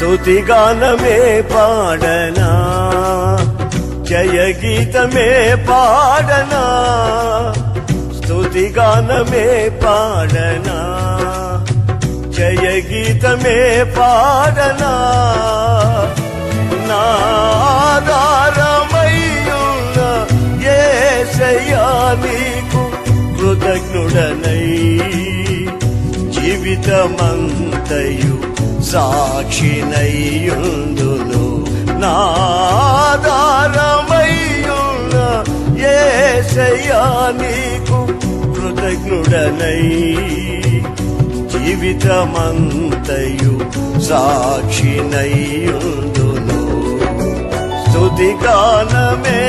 స్తుతిగానమే పాడనా జయ గీతమే పాడనా స్తుతిగానమే పాడనా జయ గీతమే పాడనా నాదారమయ్యున్న ఏసయ్యా నీకు కృతజ్ఞుడనై జీవితమంతయు సాక్షినయ్యుందును నాదారమయ్యున్న ఏసయ్యా నీకు కృతజ్ఞుడనై. జీవితమంతయు సాక్షినయ్యుందును స్తుతిగానమే